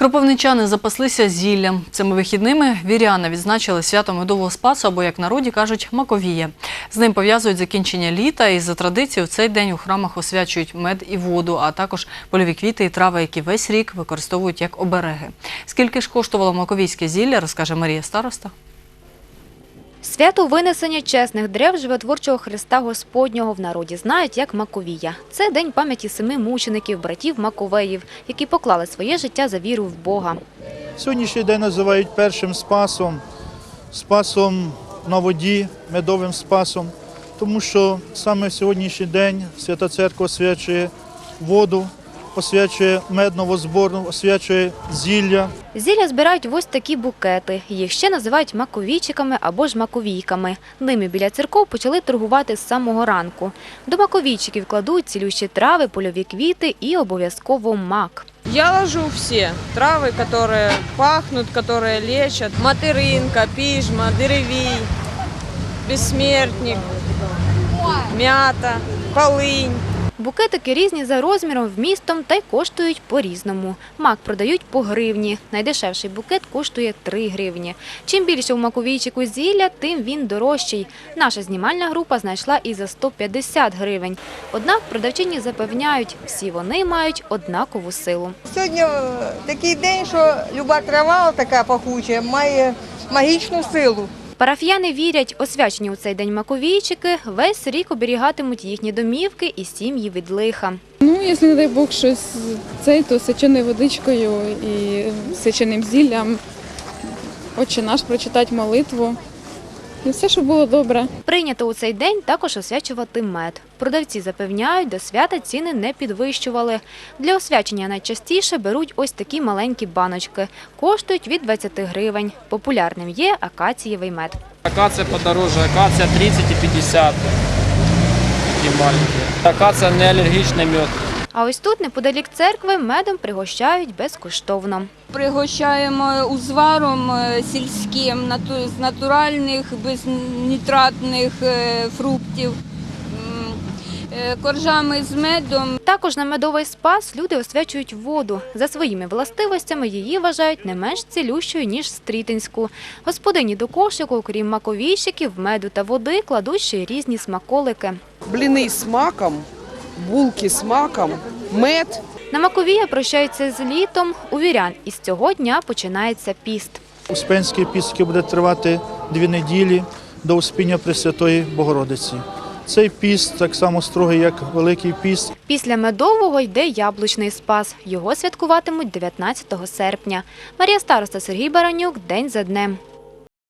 Кропивничани запаслися зіллям. Цими вихідними віряни відзначили свято медового спасу, або, як народі кажуть, маковія. З ним пов'язують закінчення літа і за традицією цей день у храмах освячують мед і воду, а також польові квіти і трави, які весь рік використовують як обереги. Скільки ж коштувало маковійське зілля, розкаже Марія Староста. Свято винесення чесних дерев животворчого Христа Господнього в народі знають як Маковія. Це день пам'яті семи мучеників, братів Маковеїв, які поклали своє життя за віру в Бога. Сьогоднішній день називають першим спасом, спасом на воді, медовим спасом, тому що саме сьогоднішній день Свята Церква освячує воду, освячує мед новозборну, освячує зілля. Зілля збирають в ось такі букети. Їх ще називають маковійчиками або ж маковійками. Ними біля церков почали торгувати з самого ранку. До маковійчиків кладуть цілющі трави, польові квіти і обов'язково мак. Я ложу все травы, которые пахнут, которые лечат. Материнка, пижма, деревий, бессмертник, мята, полынь. Букетики різні за розміром, вмістом та й коштують по-різному. Мак продають по гривні. Найдешевший букет коштує 3 гривні. Чим більше у маковійчику зілля, тим він дорожчий. Наша знімальна група знайшла і за 150 гривень. Однак продавчині запевняють, всі вони мають однакову силу. Сьогодні е, такий день, що люба трава така пахуча має магічну силу. Парафіяни вірять, освячені у цей день маковійчики весь рік оберігатимуть їхні домівки і сім'ї від лиха. Ну, якщо, не дай Бог, щось цей, то сеченою водичкою і сеченим зіллям. Отче наш прочитати молитву. І все, щоб було добре. Прийнято у цей день також освячувати мед. Продавці запевняють, до свята ціни не підвищували. Для освячення найчастіше беруть ось такі маленькі баночки. Коштують від 20 гривень. Популярним є акацієвий мед. Акация подороже, акация 30 и 50. Такие маленькие. Акация не аллергичный мед. А ось тут, неподалік церкви, медом пригощають безкоштовно. Пригощаємо узваром е, сільським з натуральних, безнітратних е, фруктів, е, коржами з медом. Також на медовий спас люди освячують воду. За своїми властивостями її вважають не менш цілющою, ніж стрітинську. Господині до кошику, окрім маковійщиків, меду та води, кладуть ще й різні смаколики. бліни з маком, булки з маком, мед. На Маковія прощаються з літом. У вірян із цього дня починається піст. Успенський піст, який буде тривати дві неділі до Успіння Пресвятої Богородиці. Цей піст так само строгий, як Великий піст. Після медового йде яблучний спас. Його святкуватимуть 19 серпня. Марія Староста, Сергій Баранюк. День за днем.